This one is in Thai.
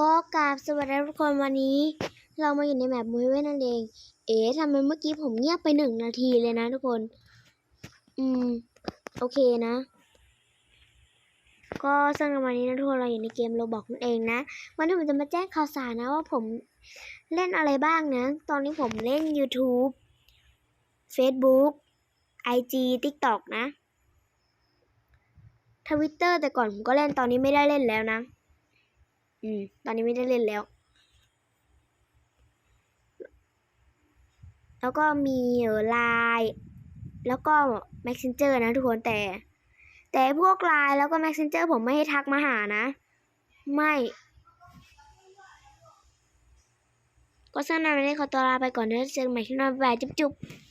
ก็กราบสวัสดีทุกคนวันนี้ เรามาอยู่ในแมปมวยเว้ยนั่นเอง เอ๊ะทำไมเมื่อกี้ผมเงียบไปหนึ่งนาทีเลยนะทุกคน อืม โอเคนะ ก็สำหรับวันนี้นะทุกคนเราอยู่ในเกมโรบอกนั่นเองนะ วันนี้ผมจะมาแจ้งข่าวสารนะว่าผมเล่นอะไรบ้างนะ ตอนนี้ผมเล่น YouTube Facebook IG TikTok นะทวิตเตอร์แต่ก่อนผมก็เล่นตอนนี้ไม่ได้เล่นแล้วนะ อืม ตอนนี้ไม่ได้เล่นแล้ว แล้วก็มีไลน์แล้วก็ Messenger นะทุกคนแต่ แต่พวกไลน์แล้วก็ Messenger ผมไม่ให้ทักมาหานะ ไม่ก็สำหรับวันนี้ขอตัวลาไปก่อนเดี๋ยวเจอกันใหม่ที่หน้าบ๊ายบายจุ๊บๆ